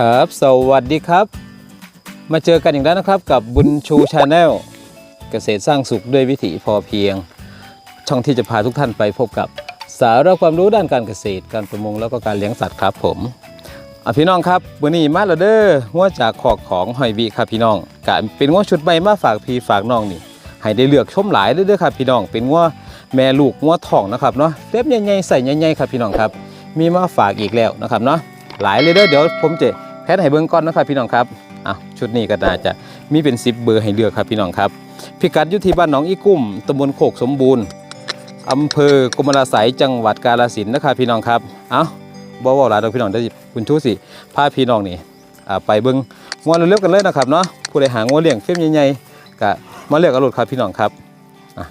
ครับ สวัสดีครับ มาเจอกันอีกแล้วนะครับกับบุญชูชาแนลเกษตรสร้างสุขด้วยวิถีพอเพียง ช่องที่จะพาทุกท่านไปพบกับสาระความรู้ด้านการเกษตร การประมงแล้วก็การเลี้ยงสัตว์ครับผมอพี่น้องครับวันนี้มาแล้วเด้องัวจากขอกของหอยบีครับพี่น้องกะเป็นงัวชุดใหม่มาฝากพี่ฝากน้องนี่ ให้ได้เลือกชมหลายเลยเด้อครับพี่น้องเป็นงัวแม่ลูกงัวทองนะครับเนาะเล็บใหญ่ๆใส่ใหญ่ๆครับพี่น้องครับ มีมาฝากอีกแล้วนะครับเนาะหลายเลยเด้อเดี๋ยวผมจะ แพทย์ให้เบิ่งก่อนนะครับพี่น้องครับอะชุดนี้ก็น่าจะมีเป็น10เบอร์ให้เลือกครับพี่น้องครับพิกัดอยู่ที่บ้านหนองอีกุ้มตำบลโคกสมบูรณ์อำเภอกรมราศัยจังหวัดกาฬสินธุ์นะครับพี่น้องครับเอ้าบ่เว้าหลายดอกพี่น้องเดี๋ยวคุณชูสิพาพี่น้องนี่อ่าไปเบิ่งงัวเร็วกันเลยนะครับเนาะผู้ใดหางัวเลี้ยงเฟ้มใหญ่ๆก็มาเลือกเอารถครับพี่น้องครับอะ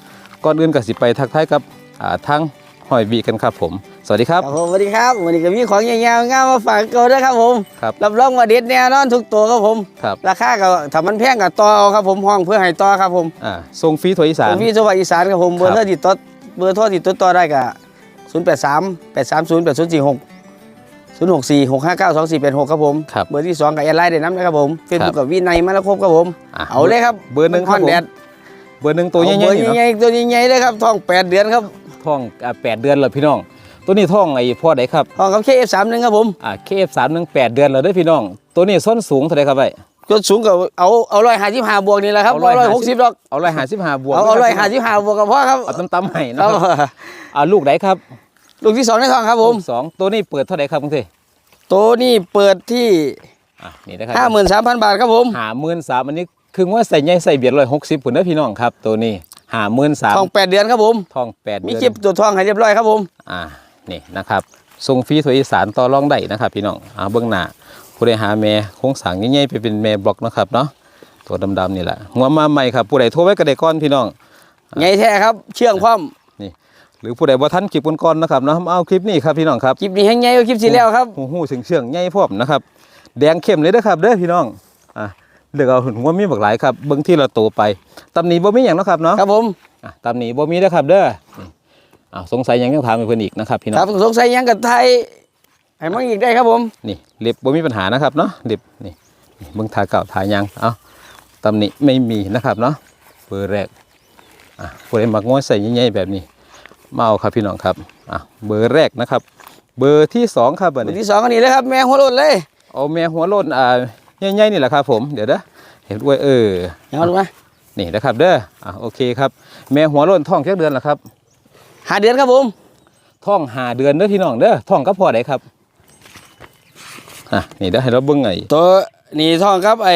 ก่อนอื่นก็สิไปทักทายกับอ่าทาง หอยบีกันครับผม สวัสดีครับครับผมสวัสดีครับวันนี้ก็มีของยาวๆงามมาฝากกันด้วยครับผมครับรับรองว่าเด็ดแน่นอนทุกตัวครับผมครับราคาก็ถ้ามันแพงก็ต่อเอาครับผมห้องเพื่อให้ต่อครับผมอ่าทรงฟรีถั่วอีสานผมพี่จังหวัดอีสานครับผมเบอครัร์บโทรติดต่อเบอร์โทรติดต่อได้ก็0 8 3 8 3 0 8 0 4 6 0 6 4 6 5 9 2 4 8 6ครับผมครับเบอร์ที่ 2 กับแอดไลน์ได้น้ำนะครับผมเฟซบุ๊กครับกับวินัยมาแล้วครบครับผมอะเอาเลยครับ เบอร์หนึ่งครับฮอนแดดเบอร์หนึ่งตัวใหญ่เอาเบอร์ๆนี่เนาะใหญ่ๆตัวใหญ่ๆเลยครับท้อง 8 เดือนครับ ท้องอ่าแปดเดือนแล้วพี่น้อง ตัวนี้ท้องไอ้พ่อใดครับท้องกับเคเอฟสามหนึ่งครับผมอ่าเคฟสามหนึ่งแปดเดือนแล้วเด้อพี่น้อง ตัวนี้ส้นสูงเท่าไหรครับไอ้จนสูงกับเอาเอาร้อยห้าสิบห้าบวกนี่แหละครับเอาร้อย150หกสิบดอกเอาร้อยห้าสิบห้าบวกเอาเอาร้อยห้าสิบห้าบวกกับพ่อครับเอาตำๆให้คนะรับครับอ่าลูกไหนครับ ลูกที่สองในท้องครับผมลูกสองตัวนี้เปิดเท่าไหรครับคุณเทตัวนี้เปิดที่อะนี่นะครับห้าหมื่นสามพันบาทครับผมหาหมื่นสามอันนี้คือว่าใส่ใหญ่ใส่เบียดร้อยหกสิบปุ่นเด้อพี่น้องครับตัวนี้ หาหมื่นสามท้องแปดเดือนครับผมท้องแปดมีเดือนคลิปตัวท้องให้เรียบร้อยครับผมอ่านี่นะครับทรงฟรีถั่วอีสานต่อรองได้นะครับ พี่น้องอ่าเบื้องหน้าผู้ใดหาแม่โค้งสังใหญ่ๆไปเป็นแม่บล็อกนะครับเนาะตัวดำๆนี่แหละหัวมาใหม่ครับผู้ใดโทรไว้ก็ได้ก่อนพี่น้องไงแท้ครับ เชื่องพร้อมหรือผู้ใดบ่ทันคลิปก่อนๆนะครับเนาะมาเอาคลิปนี้ครับพี่น้องครับคลิปนี้แห้งไงกว่าคลิปที่แล้วครับหูหูเชื่องๆใหญ่พร้อมนะครับแดงเข้มเลยเด้อครับเด้อพี่น้องอะ เลือกเอาหัวมีบักหลายครับเบิ่งที่เราโตไปตำหนิบ่มีหยังเนาะครับเนาะครับผมอะตำหนิบ่มีเด้อครับเด้อนี่อ้าวสงสัยหยังต้องถามให้เพิ่นอีกนะครับพี่น้อคงรับสงสัยยังกับไทยให้มันอีกได้ครับผมนี่เล็บบ่มีปัญหานะครับเนาะเล็บนี่นี่เบิ่งทาเก่าทายังเอาตำหนิไม่มีนะครับเนาะเบอร์แรกอะผู้ใดมักง้อยใส่ใหญ่ๆแบบนี้มาเอาครับพี่น้องครับอะเบอร์แรกนะครับ เบอร์ที่สองครับเบอร์ตัวนี้ที่สองอันนี้เลยครับแม่หัวโลนเลยเอาแม่หัวโล้นอ่า ใหญ่ๆนี่แหละครับผมเดี๋ยวเด้อเห็นด้วยเออเอาดูไหมนี่นะครับเด้ออะโอเคครับ แม่หัวโล้นท้องแค่เดือนละครับหาเดือนครับผมท้องหาเดือนเด้อพี่น้องเด้อท้องก็พอได้ครับอะนี่เด้อให้เราเบิ่งไงตัวนี้ท้องครับไอ้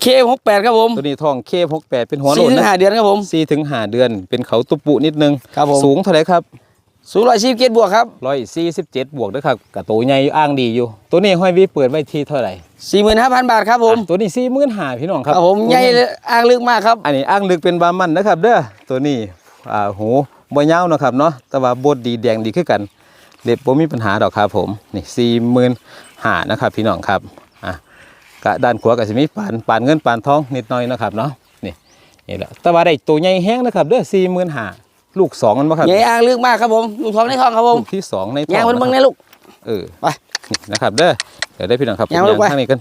เคหกแปดครับผมตัวนี้ท้องเคหกแปดเป็นหัวโล้สี่นถึงนะห้าเดือนครับผมสี่ถึงห้าเดือนเป็นเขาตุปุนิดนึงครับผมสูงเท่าไหรครับ สูงร้อยสิบเจ็ดบวกครับร้อยสี่สิบเจ็ดบวกเด้อครับกับตัวใหญ่อ้างดีอยู่ ตัวนี้ห้อยวีเปิดไว้ที่เท่าไหร่สี่หมื่นห้าพันบาทครับผมอะตัวนี้สี่หมื่นห้าพี่น้องคครัรับบผมใหญ่เลยอ้างลึกมากครับ อันนี้อ้างลึกเป็นบามันนะครับ เด้อตัวนี้อ่าหูบ่ยาวเนาะครับเนาะแต่ว่าบดดีแดงดีขึ้นกันเล็บบ่มีปัญหาดอกครับผมนี่สี่หมื่นห้านะครับพี่น้องครับอะกะด้านขวาก็จะมีปานปานเงินปานทองนิดหน่อยนะครับเนาะนี่นี่แหละแต่ว่าได้ตัวใหญ่แห้งนะครับเด้อสี่หมื่นห้า ลูกสองมันบ่ครับใหญ่อ้างลึกมากครับผมลูกท้องในท้องครับผมลูกที่สองในท้ย่างองมันเบิ่งนะในครับลูกเออไปนี่นะครับเด้อเดี๋ยวได้พี่น้องครับผมย่างลูกไปทางนี้กัน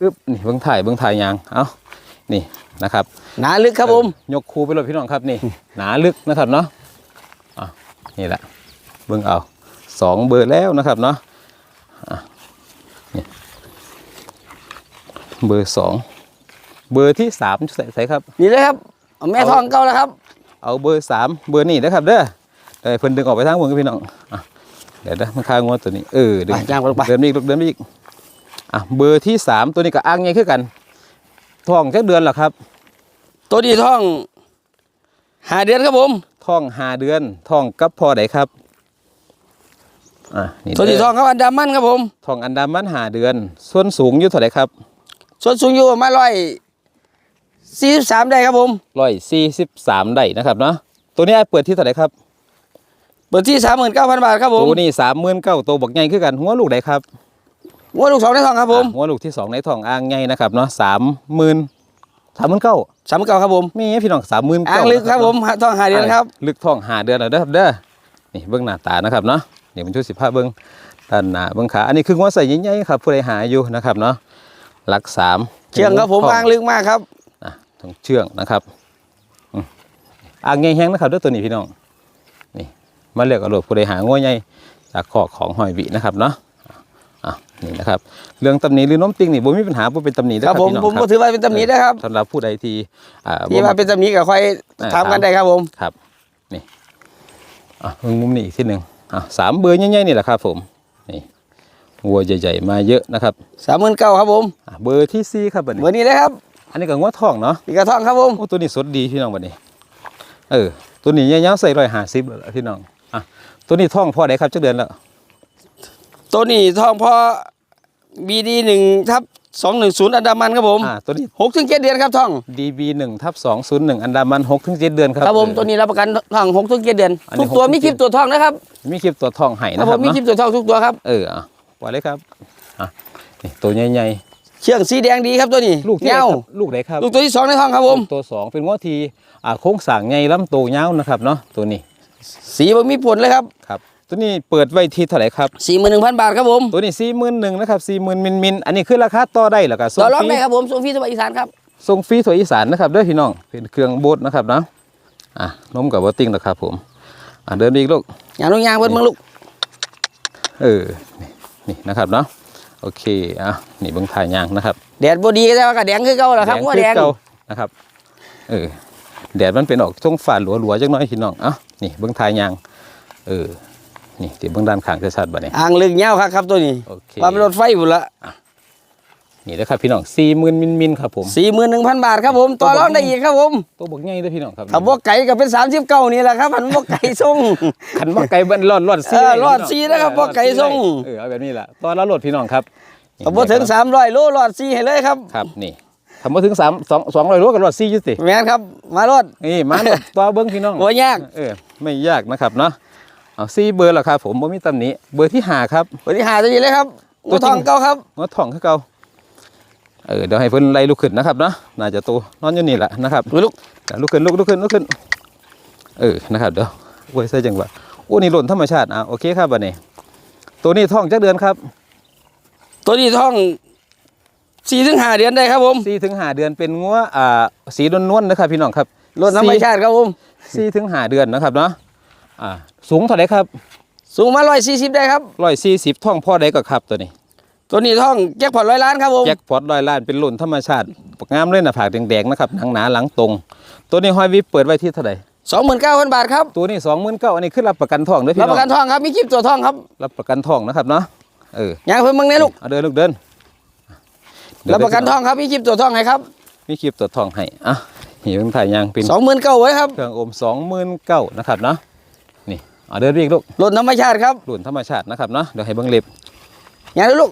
อึ๊บนี่เบิ่งถ่ายเบิ่งถ่ายยางเอ้านี่นะครับหนาลึกครับผมเออยกคูไปเลยพี่น้องครับนี่หนาลึกนะครับเนาะอะนี่แหละเบิ่งเอาสองเบอร์แล้วนะครับเนาะอะนี่เบอร์สองเบอร์ที่สามใส่ใส่ครับ นี่เลยครับเอาแม่ท้องเก่าแล้วครับ เอาเบอร์สามเบอร์นี่นะครับเด้อเดี๋ยวให้เพิ่นดึงออกไปทางเบิ่งพี่น้องอะเดี๋ยวเด้อมันคางวตัวนี้เออดึงไปย่างไปลูกไปเดินไปอีกลูกเดินไปอีกอะเบอร์ที่สามตัวนี้ก็อ้างไงคือกันท้องแค่เดือนเหรอครับ ตัวนี้ท้องหาเดือนครับผมท้องห้าเดือนท้องกับพอไดครับอะนี่ตัวเด้ที่ท้องครับอันดามันครับผมท้องอันดามันห้าเดือน ส่วนสูงอยู่เท่าไหร่ครับ ส่วนสูงอยู่ประมาณร้อย สี่สิบสามได้ครับผม ร้อยสี่สิบสามได้นะครับเนาะตัวนี้เปิดที่เท่าไหร่ครับเปิดที่สามหมื่นเก้าพันบาทครับผมตัวนี้สามหมื่นเก้าตัวบักใหญ่คือกันหัวลูกไดครับวัวลูกสองในท้องครับผมอะหัวลูกที่สองในท้องอ่างใหญ่นะครับเนาะสามหมื่นสามหมื่นเก้าสามเก้าครับผมมีพี่น้องสามหมื่นอ่างลึกครับผมท้องหาเดือนครับ ลึกท้องหาเดือนแล้วเด้อครับเด้อนี่เบื้องหน้าตานะครับเนาะเดี๋ยวมันช่วยสิบห้าเบื้องด้านหน้าเบื้องขาอันนี้คือหัวใส่ใหญ่ๆครับผู้ใดหาอยู่นะครับเนาะหลักสามเชียงครับผมท้อ้างลึกมากครับ นะตรงเชื่องนะครับอืมอ่างใหญ่แห้งนะครับด้วยตัวนี้พี่น้องนี่มาเลือกเอาโหลดผู้ใดหางัวใหญ่จากขอกของหอยบีนะครับเนาะอะนี่นะครับเรื่องตำหนิหรือน้มติงนี่บ่มีปัญหาบ่เป็นตำหนิเด้อครับผมพี่น้องผมคก็รับถือว่าเป็นตำหนินะครับสำหรับผู้ใดที่อ่าที่บ่ว่าเป็นตำหนิก็ค่อยเออถามกันได้ครับผมครับนี่อะเบิ่งมุมนี้อีกทีหนึ่งอะสามเบอร์ใหญ่ๆนี่แหละครับผมนี่วัวใหญ่ๆมาเยอะนะครับสามหมื่นเก้าครับผมอะเบอร์ที่สี่ครับบัดนี้เบอร์นี้เลยครับ อันนี้ก็งัวทองเนาะปีกระท่องครับผมโอ้ตัวนี้สดดีพี่น้องบัดนี้ เออ ตัวนี้ยาวๆใส่ร้อยห้าสิบแล้วล่ะพี่น้องอะตัวนี้ท่องพ่อได้ครับจักเดือนแล้วตัวนี้ทองพอบีดีหนึ่งทับสองหนึ่งศูนย์อันดามันครับผมอ่าตัวนี้ หกถึงเจ็ดเดือนครับท่อง DB หนึ่งทับสองศูนย์หนึ่งอันดามันหกถึงเจ็ดเดือนครับ ครับผมเออตัวนี้รับประกันท่องหกถึงเจ็ดเดือน อันนี้ทุกตัวหกถึง มีคลิปเจ็ดตัวท่องนะครับมีคลิปตัวท่องไห้ครันะบคผรัมบมีเนาะคลิปตัวท่องทุกตัวครับ เอออะปล่อยเลยครับอะนี่ตัวใหญ่ เชือกสีแดงดีครับตัวนี้ๆลูกที่ไหนเงาครับลูกไหนครับ ลูกตัวที่สองในท่องครับผม ตัวสองเป็นงวทีอ่าโค้งสร้างใหญ่ลำโตวยาวนะครับเนาะตัวนี้ สีบ่มีผลเลยครับครับตัวนี้เปิดไว้ที่เท่าไหร่ครับสี่หมื่นหนึ่งพันบาทครับผม ตัวนี้สี่หมื่นหนึ่งนะครับสี่หมื่นมินมินอันนี้คือราคาต่อได้เหรอครับส่ต่งอรองฟรีได้ครับผมส่งฟรีสบายอีสานครับส่งฟรีถั่วอีสานนะครับเด้อพี่น้องเป็นเครื่องโบดนะครับเนาะอะนมกับวอตติ้งนะครับผมอะเดินอีกลูกอย่างลูกยางเพิ่นเมืองลูกเออนี่นี่นะครับเนาะ โอเคอะนี่เบิ้งถ่ายยางนะครับ แดดบ่ดีแต่ว่าก็แดงคือเก่าแหละครับว่าแดงคือเก่านะครับเออแดดมันเป็นออกช่องฝ่าหลัวๆจังน้อยพี่น้องอะนี่เบิ้งถ่ายยางเออนี่ที่เบิ้งด้านข้างชัดๆบัดนี้อ่างลึกเงาครับครับตัวนี้โอเคว่าเป็นรถไฟบุญละ นี่นะครับ พี่น้องสี่หมื่นมินมินครับผมสี่หมื่นหนึ่งพันบาทครับผมต่อรองได้อีกครับผมตัวบกใหญ่เด้อพี่น้องครับถ้าบ่ไก่ก็เป็นสามสิบเก้านี่แหละครับหันบ่ไก่ส่งขันว่าไก่เบิ้นรอดรอดซีเออได้รอดพี่น้งซีนะครับเออว่าไก่ส่งเออเอาแบบนี้แหละตอนละรถพี่น้องครับถ้าบ่ถึงสามร้อยโลรอดซีให้เลยครับครับนี่ทำมาถึงสามสองสองร้อยโลกับรถซีอยุติแม่นครับ มารอดนี่มาเลยต่อเบิ้งพี่น้องบ่ยากเออไม่ยากนะครับเนาะเอาซีเบอร์ละครับผมบ่มีตำหนิเบอร์ที่หาครับวันนี้หาตัวนี้เลยครับตัตัววจริทงองเก่าครับงอทองคือเก่า เออเดี๋ยวให้เพิ่นไล่ลุกขึ้นนะครับเนาะน่าจะโตนอนอยู่นี่แหละนะครับดูลูกอะลุกขึ้นลุกลุกขึ้นลุกขึ้นเออนะครับเดี๋ยวโอ้ยใส่จังหวะโอ้นี่หล่นธรรมชาติอะโอเคครับบัดนี้ ตัวนี้ท้องจักเดือนครับ ตัวนี้ทองสี่ถึงห้าเดือนได้ครับผมสี่ถึงห้าเดือนเป็นงัวอ่าสีนวลๆนะครับพี่น้องครับรถธรรมชาติครับผมสี่ถึงห้าเดือนนะครับเนาะอ่าสูงเท่าไหร่ครับ สูงมาร้อยสี่สิบได้ครับร้อยสี่สิบท่องพ่อใดก็ครับตัวนี้ ตัวนี้ทองแจ็คพอตร้อยล้านครับผมแจ็คพอตร้อยล้านเป็นหล่นธรรมชาติปกงามเลยนะผากแดงๆนะครับหนังหนาหลังตรง ตัวนี้ห้อยวิปเปิดไว้ที่เท่าไหร่สองหมื่นเก้าพันบาทครับตัวนี้สองหมื่นเก้าอันนี้คือรับประกันทองเด้อพี่รับน้ปองระกันทองครับมีคลิปตัวทองครับรับประกันทองนะครับเนาะเอออย่างเพิ่มมึงเนี่ยลูกเอาเดินลูกเดินเดิรับประกันทองครับมีคลิปตัวทองให้ครับมีคลิปตัวทองให้อะหิวถ่ายยางเป็นสองหมื่นเก้าไว้ครับเครื่องอมสองหมื่นเก้านะครับเนาะนี่เอาเดินไปอีกลูกรถธรรมชาติครับหลุนธรรมชาตินะครับเนาะเดี๋ยวให้เบิ้งเล็บอ ย่างนี้ลูก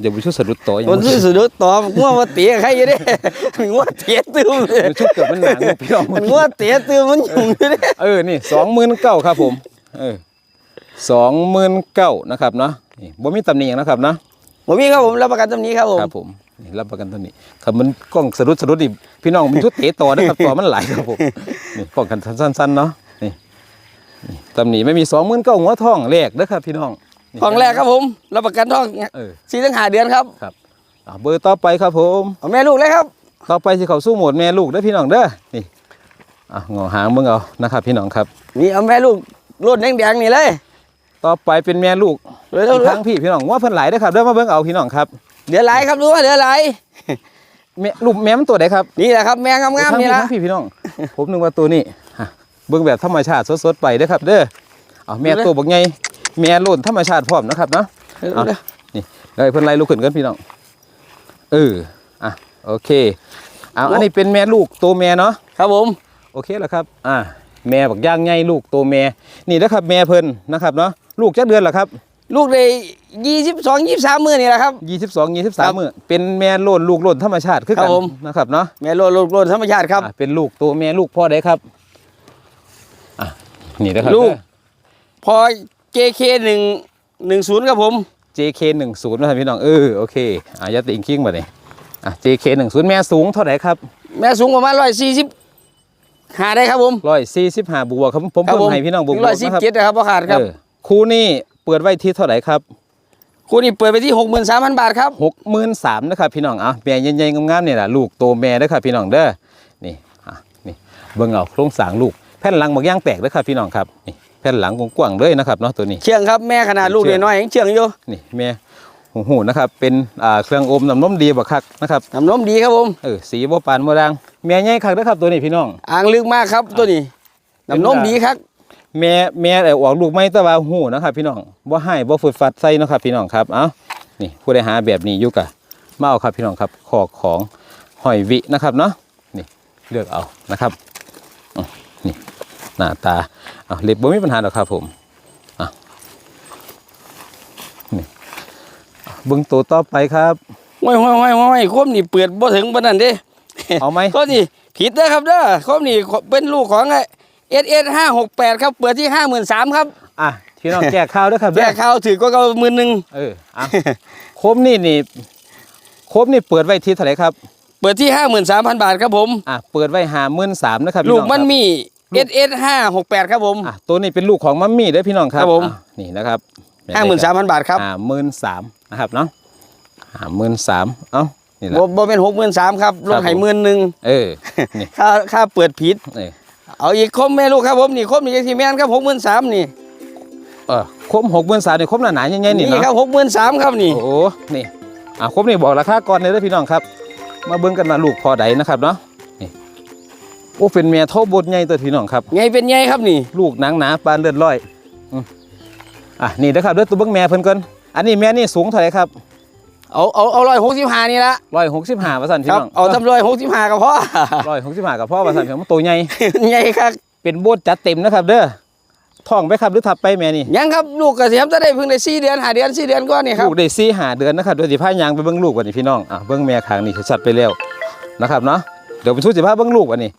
เดี๋ยวไปชุดสะดุดโตอยังคนซื้อสุดต่องัวมาเตะใครอยู่เด้งัวเตะตื้มเลยมันชุดเกือบมันหนังพี่น้องมันงัวเตะตื้มมันยุ่งอยู่เด้เออนี่สองหมื่นเก้าครับผมเออสองหมื่นเก้านะครับเนาะนี่บ่มีตำหนิหยังนะครับเนาะผมมีครับผมรับประกันตำนี้ครับผมครับผมนี่รับประกันตัวนี้ครับมันกล้องสะดุดสะดุดดิพี่น้องมันชุดเตะต่อนะครับต่อมันหลายครับผมนี่ป้องกันสั้นๆเนาะนี่นี่ตำหนิไม่มีสองหมื่นเก้าหัวทองแรกนะครับพี่น้อง นี่ของแรกครับผมรับประกันทองเออ สี่ถึงห้าเดือนครับครับอ่าเบอร์ต่อไปครับผมเอาแม่ลูกเลยครับ ต่อไปสิเขาสู้โหมดแม่ลูกเด้อพี่น้องเด้อนี่อะงอหางเบิ่งเอานะครับ พี่น้องครับ นี่เอาแม่ลูกรุ่นแดงๆนี่เลยต่อไปเป็นแม่ลูกเร็วๆทั้งพี่พี่น้องว่าเพิ่นหลายเด้อครับเด้อมาเบิ่งเอาพี่น้องครับเหลือหลายครับดูว่าเหลือหลายแม่ลูกแม่มันตัวใดครับ นี่แหละครับแม่งามทั้ๆนี่พี่ละทั้งพี่พี่น้อง ผมนึกว่าตัวนี้ฮะเบิ่งแบบธรรมชาติสดๆไปเด้อครับ เด้อเอาแม่ตัวบักใหญ่ แม่โล่นธรรมชาติพร้อมนะครับเนาะเอานี่เดี๋ยวให้เพิ่นไล่ลูกขึ้นกันพี่น้องเอออะโอเคเอาอันนี้เป็นแม่ลูกตัวแม่เนาะครับผมโอเคแล้วครับ อ่า แม่บักย่างใหญ่ลูกตัวแม่ นี่นะครับแม่เพิ่นนะครับเนาะลูกจักเดือนละครับ ลูกได้ยี่สิบสองยี่สามมือนี่แหละครับ22ครับ23มื้อเป็นแม่โลนลูกโลนธรรมชาติคือครักับนผมนะครับเนาะแม่โลดโลดโลดธรรมชาติครับอ่าเป็นลูกตัวแม่ลูกพ่อได้ครับอะนี่นะครับลูกพอ JK หนึ่งหนึ่งศูนย์ครับผมเด้อ JK 10นะครับพี่น้องเออโอเคอะยัดติงคิงมาเลยอะ JK 10แม่สูงเท่าไหร่ครับ แม่สูงประมาณร้อยสี่สิบหาได้ครับผม145บวกครับผมครับเพิ่ผมมให้พี่น้องบวกร้อยสิบนะครับเจ็ดนะครับพ่อขาดครับเออคู่นี้เปิดไว้ที่เท่าไหร่ครับคู่นี้เปิดไปที่หกหมื่นสามพันบาทครับหกหมื่นสามนะครับพี่น้องเอาแม่ใหญ่ๆงามๆนี่แหละลูกโตแม่เด้อครับพี่น้องเด้อนี่อะนี่เบิ่งเอาโครงสร้างลูกแผ่นหลังบักย่างแตกเด้อครับพี่น้องครับนี่ แผ่นหลังกว้างๆเลยนะครับเนาะตัวนี้ เชื่องครับแม่ขนาดลูกเชื่องน้อยๆยังเชื่องอยู่นี่แม่หูหูนะครับเป็นอ่าเครื่องอมน้ำนมดีบักคักนะครับน้ำนมดีครับผมเออสีบ่ปานบ่ดังแม่ใหญ่คักเด้อครับตัวนี้พี่น้องอ่างลึกมากครับตัวนี้น้ำนมดีครับแม่แม่แต่ออกลูกไม่แต่ว่าหูนะครับพี่น้องบ่ให้บ่ฝึดฟัดใส่เนาะครับพี่น้องครับเอ้านี่ผู้ใดหาแบบนี้อยู่กะมาเอาครับพี่น้องครับขอกของหอยวินะครับเนาะนี่เลือกเอานะครับอืมนี่ หน้าตาเอาเล็บบ่มีปัญหาหรอกครับผมอะนี่อะเบิ่งตัวต่อไปครับห้อยห้อยห้อยห้อยคมนี่เปิดบ่ถึงปานนั้นเด้เอาไหมก็นี่ผิดนะครับเด้อคมนี่เป็นลูกของไอ้เอสเอสห้าหกแปดครับเปิดที่ห้าหมื่นสามครับอะพี่น้องแก้ข่าวด้วยครับแยเด้อกข้าวถือก็เก้าหมื่นหนึ่งเอออะคมนี่นี่คมนี่เปิดไว้ที่เท่าไหร่ครับ เปิดที่ห้าหมื่นสามพันบาทครับผมอะเปิดไว้หาหมื่นสามนะครับพี่ลูน้กองมันครับมี เอสเอสห้าหกแปดครับผม อะตัวนี้เป็นลูกของมัมมี่เด้อพี่น้องครับครับผม อะนี่นะครับห้าหมื่นสามพันบาทครับห้าหมื่นสามนะครับเนาะห้าหมื่นสามเอ้านี่แหละบ่บ่เป็นหกหมื่นสามครับลครัดบให้หมื่นหนึ่งเออนี่ค่าค่าเปิดผิด เออเอาอีกคมแม่ลูกครับผมนี่คมนี่ที่แม่นครับหกหมื่นสามนี่เออคมหกหมื่นสามนี่คมหนาหนาๆใหญ่ๆนี่นี่เนาะครับหกหมื่นสามครับนี่ โอ้โหนี่อะคมนี่บอกราคาก่อนเลยเด้อพี่น้องครับ มาเบิ่งกันมาลูกพอใดนะครับเนาะนี่ โอ้เป็นเมียเท่าบทใหญ่ตัวพี่น้องครับไงเป็นไงครับนี่ ลูกหนังหนาปานเลือดร้อยอืมอะนี่นะครับเด้อตัวเบิ้งแม่เพิ่นก่อนอันนี้แม่นี่สูงเท่าไหร่ครับเอาเอาเอาร้อยหกสิบห้านี่ละร้อยหกสิบห้าว่าสั่นพี่ครับน้องเอาทำร้อยหกสิบห้าก็พอร้อยหกสิบห้ากับพ่อว่าสั่นเพียงมันตัวใหญ่ไงครับเป็นโบดจัดเต็มนะครับ เด้อท้องไปครับหรือทับไปแม่นี่ยังครับลูกกระเทียมจะได้เพิ่งได้สี่เดือนหาเดือนสี่เดือนก่อนนี่ครับลูกได้สี่หาเดือนนะครับเดี๋ยวสิพายางไปเบิ้งลูกวันนี้พี่น้องอะเบิ้งแม่ขางนี่ชัดไปแล้วนะครับเนาะเดี๋ยวไปชูสิพาเบิ้งลูกวันนี้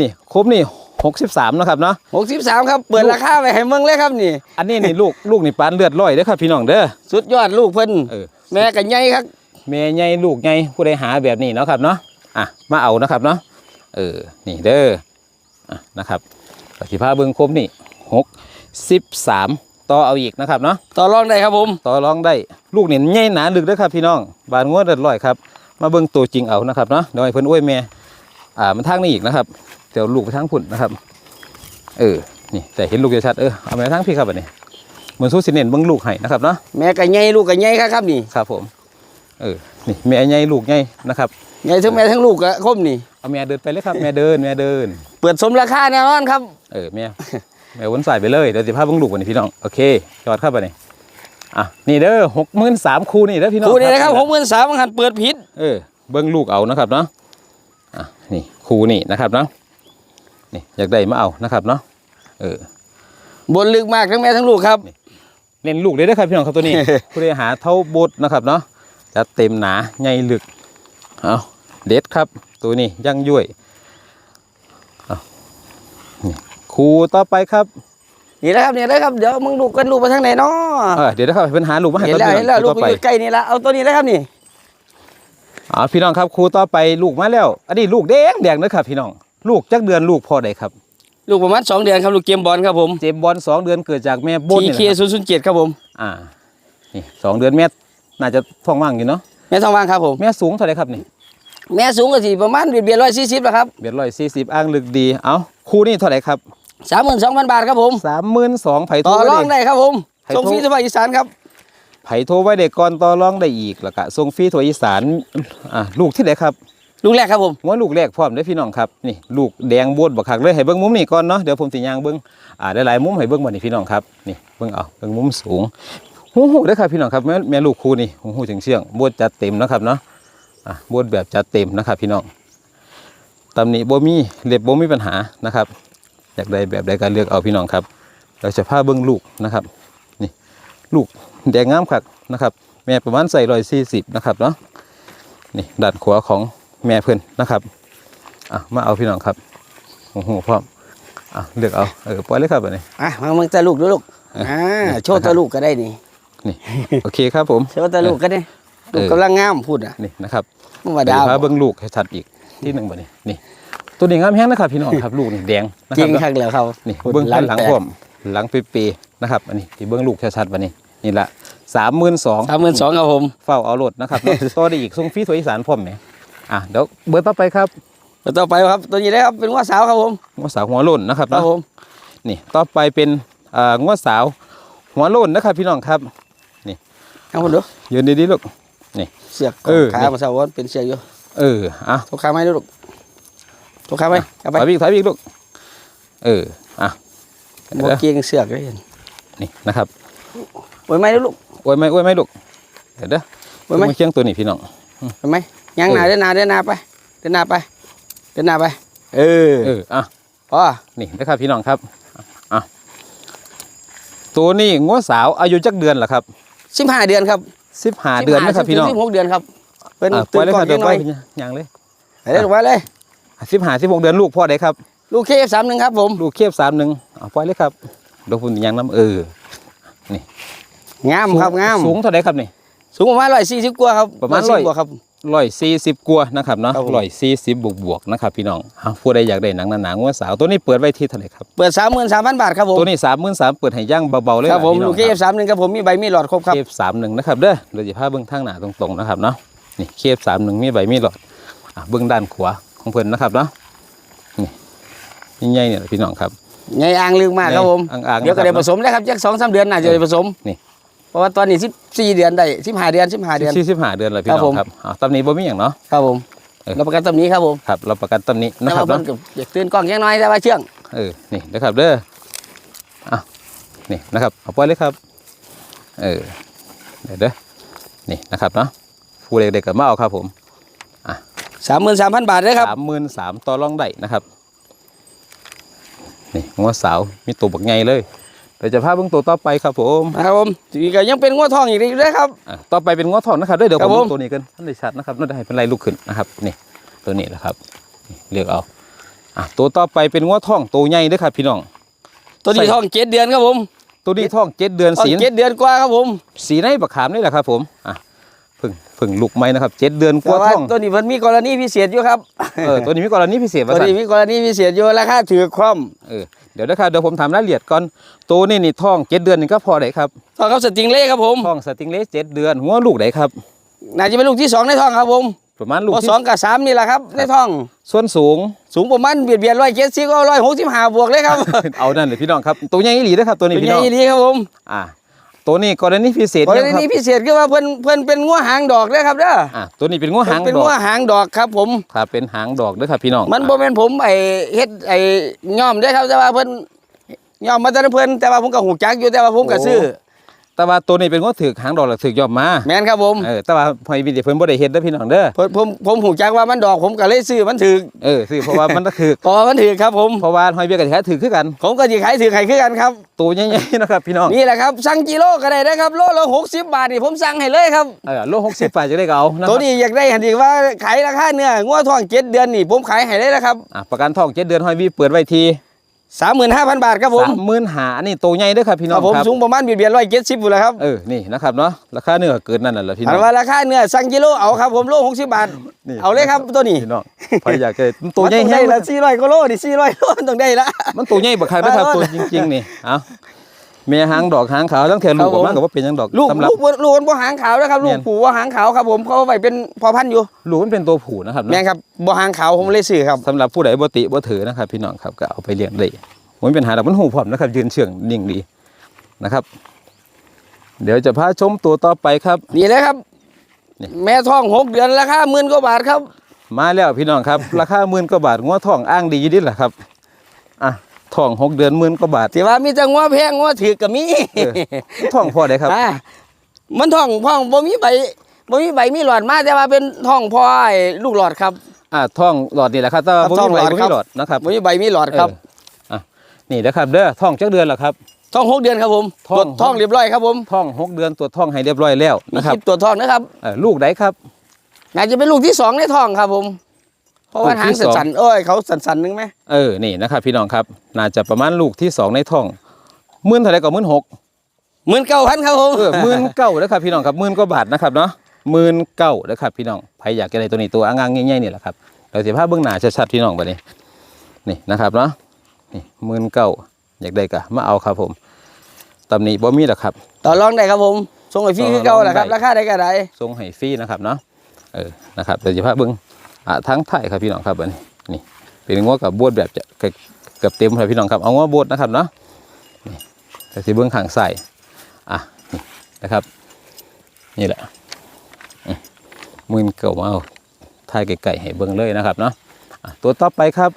นี่ครบนี่หกสิบสามนะครับเนาะหกสิบสามครับเปิดราคาไปให้เมืองเลยครับนี่ อันนี้นี่ลูกลูกนี่ปานเลือดร้อยเด้อครับพี่น้องเด้อสุดยอดลูกเพิ่นเออแม่กันใหญ่ครับแม่ใหญ่ลูกใหญ่ผู้ใดหาแบบนี้เนาะครับเนาะอะมาเอานะครับเนาะเออนี่เด้ออะนะครับปฏิภาเบิ้งครบนี่หกสิบสามต่อเอาอีกนะครับเนาะต่อรองได้ครับผมต่อรองได้ลูกนี่ใหญ่หนาลึกเด้อครับพี่น้องบานงวดเดือดร้อยครับมาเบิ้งตัวจริงเอานะครับเนาะเดี๋ยวให้เพิ่นอ้วยแม่อ่ามันทางนี้อีกนะครับ เดี๋ยวลูกไปทางพุ่นนะครับ เออ นี่แต่เห็นลูกจะชัดเออเอาไปทางพี่ครับอันนี้เหมือนสู้สิเน้นเบิ้งลูกให้นะครับเนาะแม่กันใหญ่ลูกกันใหญ่ครับครับนี่ครับผม เออ นี่แม่ใหญ่ลูกใหญ่นะครับใหญ่ทั้งแม่ทั้งลูกอะคมนี่เอาแม่เดินไปเลยครับแม่เดินแม่เดิน เปิดสมราคาแน่นอนครับ เออแม่แม่วนสายไปเลยเดี๋ยวสิพาเบิ้งลูกวันนี้พี่น้องโอเคจอดเข้าไปนี่อะนี่เด้อหกหมื่นสามคูนี่เด้อพี่น้องคู่นี้นะครับหกหมื่นสามหันเปิดผิดเออเบิ้งลูกเอานะครับเนาะอะนี่คูนี่นะครับเนาะ นี่อยากได้มาเอานะครับเนาะเออบนลึกมากทั้งแม่ทั้งลูกครับเน้นลูกเลยนะครับพี่น้องครับตัวนี้ ผู้ใดหาเท่าบดนะครับเนาะจะเต็มหนาใหญ่ลึกเอาเด็ดครับ ตัวนี้ยั่งย่วยเอานี่คูต่อไปครับนี่นะครับนี่นะครับเดี๋ยวมึงลูกกันลูกไปทางไหนเนาะเออเดี๋ยวนะครับให้เพิ่นหาลูกมาให้เห็นก่อนแล้วพี่เห็นน้แล้วองลูกต่อไปอยู่ใกล้นี่ละเอาตัวนี้นะครับนี่อ๋อพี่น้องครับครูต่อไปลูกมาแล้ว อันนี้ลูกแดงแดงนะครับพี่น้อง ลูกจักเดือนลูกพอได้ครับ ลูกประมาณสองเดือนครับลูกเกมบอลครับผมเจมส์บอลสองเดือนเกิดจากแม่บนทีนี่เคนะครับศูนย์ศูนย์เจ็ดครับผมอ่านี่สองเดือนแม่น่าจะท้องว่างอยู่เนาะแม่ทองว่างครับผม แม่สูงเท่าไหรครับนี่แม่สูงกว่าสี่ประมาณเบียดร้อยสี่สิบแล้วครับเบียดร้อยสี่สิบอ้างลึกดีเอ้าครูนี่เท่าไหรครับสามหมื่นสองพันบาทครับผม สามหมื่นสองไผ่โทต่รอไว้รองเด็ได้ครับผมให้ส่งโทร ฟรีสบายอีสานครับไผ่โทรไว้เด็กก่อนต่อรองได้อีกแล้วก็ส่งฟรีถั่วอีสานอ่าลูกที่ไหนครับ ลูกแรกครับผมหัวลูกแรกพร้อมได้พี่น้องครับนี่ลูกแดงโบดบักคักเลยให้เบิ้งมุมนี่ก่อนเนาะเดี๋ยวผมสิย่างเบิ้งอ่าได้หลายมุมให้เบิ้งบ่นี่พี่น้องครับนี่เบิ้งเอาเบิ้งมุมสูงหูหูเด้ครับพี่น้องครับแม่แม่ลูกครูนี่หูหูเฉียงเชียงๆโบดจัดเต็มนะครับเนาะอะโบดแบบจัดเต็มนะครับ พี่น้องตำหนิบ่มีเล็บบ่มีปัญหานะครับอยากได้แบบใดก็เลือกเอาพี่น้องครับ เราจะพาเบิ้งลูกนะครับนี่ลูกแดงงามคักนะครับ แม่ประมาณใส่ร้อยสี่สิบนะครับเนาะนี่ด้านขวาของ แม่เพื่อนนะครับอะมาเอาพี่น้องครับโอ้โหพร้อมอะเลือกเอาเออปล่อยเลยครับอันนี้ อะมาเมืองตาลูกดูลูกเอออ่าเออโชว์ตาลูกก็ได้นี่นี่ โอเคครับผม โชว์ตาลูกก็ได้เออ ลูกกำลังงามพูดอะนี่นะครับเมื่อวานเดี๋ยดาววพาเบิ้งลูกให้ชัดอีกที่หนึ่งบ่นี้นี่ ตัวนี้งามแห้งนะครับพี่น้องครับลูกนี่แดงนะจคริรับงครับแล้วครับนี่พูดเบิ้งข้างหลังแตกพร้อมหลังเปรียๆนะครับอันนี้ที่เบิ้งลูกชัดๆวันนี้นี่ละสามหมื่นสอง สามหมื่นสองครับผม เฝ้าเอารถนะครับเนาะต่อได้อีกส่งฟรีตัวอีสานพร้อมไหม อะเดี๋ยวเบอร์ต่อไปครับตัวต่อไปครับตัวนี้เลยครับเป็นว่าสาวครับผมงวสาวหัวโล้นนะครับครับเนาะผมนี่ต่อไปเป็นอ่างวสาวหัวโล้นนะครับพี่น้องครับเอาคนดูยืนดีๆลูกเสือกเออขามาสาววันเป็นเสือกอยู่เอออะทุกขาไหมลูกทุกขาไหมกลับไปถอยไปอีกถอยไปอีกลูกเอออะโมเกียงเสือกเลยเห็นนี่นะครับโอ้ยไหมลูกอวยไหมอวยไหมลูกเดี๋ยวเด้ออวยไหมเคียงตัวนี้พี่น้องเห็นไหม ยังหนาเออเดินหนาเดินหนาไปเดินหนาไปเดินหนาไป เออเอออะพอนี่นะครับพี่น้องครับอะตัวนี้งวสาวอายุจักเดือนเหรอครับสิบห้าเดือนครับสิบห้าเดือนนะครับพี่น้องสิบหกเดือนครับเป็นอะปล่ตื่อยนเลยก่คอรันบเดี๋ยัยวงปไงล่อยอย่างเลยไปเลยลงไปเลยสิบห้าสิบหกเดือนลูกพ่อได้ครับ ลูกเคฟสามหนึ่งครับผมลูกเคียบสามหนึ่งเอาปล่อยเลยครับเดี๋ยวคุณยังน้ำเอองามครับงามสูงเท่าไหรครับนี่สูงประมาณร้อยสี่สิบกว่าครับประมาณ140ร้อยกว่าครับ ร้อยสี่สิบกว่านะครับเนาะครับผม ร้อยสี่สิบบวกบวกๆนะครับพี่น้องเอาผู้ใดอยากได้หนังหนาๆงวสาวตัวนี้เปิดไว้ที่เท่าไหร่ครับ เปิดสามหมื่นสามพันบาทครับผมตัวนี้สามหมื่นสามเปิดให้ย่างเบาๆเลยครับผมพี่น้ลูองกเคฟสามหนึ่งครับผมมีใบมีหลอดครบครับ เคฟสามหนึ่งนะครับเด้อเดี๋ยวจะพาเบื้องทางหน้าตรงๆนะครับเนาะนี่เคฟสามหนึ่งมีใบมีหลอดอะเบื้องด้านขวาของเพิ่นนะครับเนาะนี่ใหญ่ๆเนี่ยพี่น้องครับ ไงอ่างลึกมากครับผมอ่างๆเดี๋ยวก็ได้นะครับผสมแล้วครับจักสองสามเดือนน่าจะได้ผสม นี่ เพราะว่าตอนนี้สิบสี่เดือนได้สิบห้าเดือนสิบห้าเดือน สี่สิบห้าเดือนเลยพี่ครับน้อผงม ครับอ่าตำหนี้บ่มีอย่างเนาะ ครับผมเออ รับประกันตำนี้ครับผมครับเราประกันตำหนี้แต่นะครับว่าเนาะเพิ่นก็อยากตื่นกล้องยังน้อยแต่ว่าเชื่อง เออนี่นะครับเด้ออะนี่นะครับเอาปล่อยเลยครับเออเดี๋ยวเด้อนี่นะครับเนาะผู้เด็กๆกับมาเอาครับผมสามหมื่นสามพันบาทเลยครับ สามหมื่นสามต่อรองได้นะครับ นี่งัวสาวมีตัวบักใหญ่เลยเดี๋ยวจะพาเบิ่งตัวต่อไปครับผมนะครับผมอีกก็ยังเป็นงวดทองอีกด้วยครับอะต่อไปเป็นงัวทองนะครับเด้อเดี๋ยวครัผมบผมเบิ่งตัวนี้กันท่านได้ชัดนะครับน่าจะให้เป็นไรลูกขึ้นนะครับนี่ตัวนี้แหละครับนี่เลือกเอาอะตัวต่อไปเป็นงัวทองตัวใหญ่เด้อครับพี่น้อง ตัวนี้ทองเจ็ดเดือนครับผม ตัวนี้ทองเจ็ดเดือนทองสีเจ็ดเดือนกว่าครับผม สีในบักขามนี่แหละครับผมอะเพึ่งเพึ่งลูกไม้นะครับเจ็ดเดือนกแต่ว่าว่าทองตัวนี้มันมีกรณีพิเศษอยู่ครับเออตัวนี้มีกรณีพิเศษตัว่าวสั่น นี้มีกรณีพิเศษอยู่ราคาถือคว่เออเดี๋ยวนะครับเดี๋ยวผมถามรายละเอียดก่อนตัวนี้นี่ทองเจ็ดเดือนนี่ก็พอได้ครับำทองครับสติงเล่ครับผมทองสติงเลสเจ็ดเดือน หัวลูกไหนครับ น่าจะเป็นลูกที่สองในทองครับผมประมาณลูกบ่ที่สองกับสามนี่แหละครับในทอง ส่วนสูง สูงประมาณเบียดเบียนร้อยเจ็ดสิบก็ร้อยหกสิบห้าบวกเลยครับ เอานั่นเลยพี่น้องครับตัวใหญ่อีหลีนะครับตัวนี้เป็นพี่ไงน้องดีครับผม อ่า ตัวนี้กรณีพิเศษกรยังคณีรับพิเศษคือว่าเพิ่นเพิ่นเป็นงัวหางดอกเด้อครับเด้ออ่าตัวนี้เป็นงัวหางเป็นดอกงัวหางดอกครับ ผม ครับเป็นหางดอกเด้วยครับพี่น้องมันบ่แม่นผมไอ้เฮ็ดไอ้ย่อมเด้อครับแต่ว่าเพิ่นย่อมมาแต่เพิ่นแต่ว่าผมก็หูจักอยู่แต่ว่าผมก็ซื้อ แต่ว่าตัวนี้เป็นงัวถือหางดอกหรือถือยอมมาแม่นครับผมเออแต่ว่าพอยวิดีเพิ่นบ่ได้เฮ็ดเด้อพี่น้องเด้อผมผมผมหูจักว่ามันดอกผมก็เลยซื้อมันถือเออสิเพราะว่ามันก็คือพอมันถือครับผมเพราะว่าหอยเบี้ยกับแท้ถือคือกัน ผมก็สิขายถือขายคือกันครับตัวใหญ่ๆนะครับพี่น้องนี่แหละครับสั่งกิโลก็ได้นะครับโลละ60 บาทนี่ผมสั่งให้เลยครับเออโลหกสิบบาทจะได้ก็เอานะคตัวรับนี้อยากได้หันดีว่าขายราคาเนื้องัวทองเจ็ดเดือนนี่ผมขายให้เลยนะครับอะประกันทองเจ็ดเดือนหอยวีเปิดไว้ที สามหมื่นห้าพันบาทครับผมสามหมื่นหาอันนี้ตัวใหญ่เด้อครับพี่คน้อรังบผมครับสูงประมาณเบียดเบียนร้อยเจ็ดสิบอยู่แล้วครับเออนี่นะครับเนาะราคาเนื้อเกินนั่นน่ะแหละพี่น้อัอนงว่าราคาเนื้อสั่งกิโลเอาครับผมโลหกสิบบาทนี่เอาเลยครับตัวนี้พี่น้องใครอยากจะตัวใหญ่มันต้องแห้ได้งละสี่ร้อยกิโลนี่สี่ร้อยโลมันต้องได้ละมันตัวใหญ่บักคักนะครับเอาตัวจริงๆนี่เอา เมียหางดอกหางขาวทั้งแถวลูกครับผมออกมากับว่าเป็นหยังดอกลูกสำหรับลูกลูกมันบ่หางขาวนะครับ ลูแม่กนผูว่าหางขาวครับผมเขาเอาไปเป็นพอพันธุ์อยู่ลูกมันเป็นตัวผู้นะครับแม่เนาะนครับบ่หางขาวผมเลยซื้อครับสำหรับผู้ใดบ่ติบ่ถือนะครับ พี่น้องครับก็เอาไปเลี้ยงได้ผมมีปัญหาดอกมันหูพร้อมนะครับ ยืนเชื่องนิ่งดีนะครับ เดี๋ยวจะพาชมตัวต่อไปครับนี่เลยครับนี่แม่ท้องหกเดือนราคาหมื่นกว่าบาทครับ มาแล้วพี่น้องครับ ราคาหมื่นกว่าบาทงัวทองอ้างดีอยู่ดิล่ะครับอะ ทองหกเดือนหมื่นกว่าบาทสิว่ามีแต่งัวแพงงัวถือก็มีเออทองพอได้ครับอ่ามันท้องพ่องบ่มีใบบ่มีใบมีหลอดมาแต่ว่าเป็นท้องพ่อไอ้ลูกหลอดครับอะทองหลอดนี่แหละครับแต่ว่าครับบ่ทองมีหลอดใบบ่ครัมีบหลอดนะครับบ่มีใบมีหลอดครับเอออะนี่นะครับเด้อทองจักเดือนแล้วครับท้องหกเดือนครับผมท้องตรวจท้องเรียบร้อยครับผมทองหกเดือนตรวจทองให้เรียบร้อยแล้วมีนะคครับลิปตรวจท้องนะครับเออลูกไหนครับน่าจะเป็นลูกที่สองในท้องครับผม เพราะว่าลูกหาที่งสองสั่นๆเอ้ยเขาสั่นๆนึงไหมเออนี่นะครับพี่น้องครับ น่าจะประมาณลูกที่สองในท้องหมื่นเท่าไหรก็หมื่นหกหมื่นเก้าพันครับผมเออหมื่นเก้านะครับพี่น้องครับหมื่นกว่าบาทนะครับเนาะหมื่นเก้านะครับพี่น้องใครอยากจะได้ตัวนี้ตัวอ่างๆง่ายๆนี่แหละครับเราเสียภาพเบื้องหน้าชัดๆพี่น้องไปนี่นี่นะครับเนาะนี่หมื่นเก้าอยากได้ก็มาเอาครับผมตำหนิบ่มีหรอกครับต่อรองได้ครับผมส่งให้ฟรีคือเก่าแหละครับต่อรองได้ราคาได้ก็ได้ทรงให้ฟรีนะครับเนาะเออนะครับเดี๋ยวจะพาเบิ้ง อ่าทั้งไทยครับพี่น้องครับอันนี้นี่เป็นง้อกับบวดแบบจะเกือบเกือบเต็มครับพี่น้องครับเอาง้อบวดนะครับเนาะนี่แต่สิเบิ้งข้างใส่อะนี่นะครับ นี่แหละอืมมือเก่ามาเอาถ่ายไก่ๆให้เบิ้งเลยนะครับเนาะอะตัวต่อไปครับ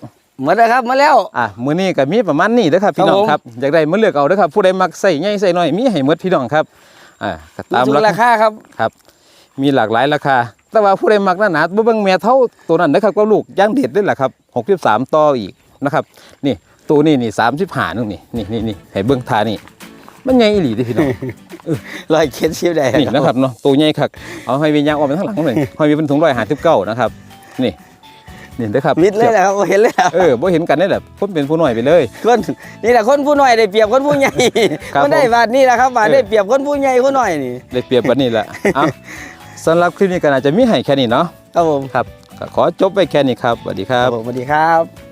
หมดแล้วครับมาแล้วอะมือนี้ก็มีประมาณนี้เด้อครับพี่น้องครับผมครับอยากได้มาเลือกเอาเด้อครับ ผู้ใดมักใส่ใหญ่ใส่น้อยมีให้หมดพี่น้องครับอ่าก็ตามทุกราราคาคาครับครับ มีหลากหลายราคา แต่ว่าผู้ใดมักหนาหนาบ่เบิ่งแม่เท่าตัวนั้นนะครับก็ลูกย่างเด็ดด้วยแหละครับ63ต่ออีกนะครับ นี่ตัวนี้นี่35นึงนี่นี่นี่นี่ให้เบิ่งทานี่มันใหญ่อีหลีเด้อพี่น้องร้อยเคสชิปได้นี่นะครับเนาะตัวใหญ่คักเอาให้เวียนยางออกไปข้างหลังหน่อยให้เวียนเป็นถุง159นะครับ นี่นี่เด้อครับมิดเลยแหละครับเห็นเลยครับเออบ่เห็นกันได้แหละคนเป็นผู้น้อยไปเลยคนนี่แหละคนผู้น้อยได้เปรียบคนผู้ใหญ่ครับมันได้ผมบาทนี่แหละครับบาทเออได้เปรียบคนผู้ใหญ่คนน้อยนี่ได้เปรียบวันนี้แหละเอา สำหรับคลิปนี้ก็น่าจะมีให้แค่นี้เนาะครับผมครับก็ขอจบไปแค่นี้ครับสวัสดีครับผมสวัสดีครับ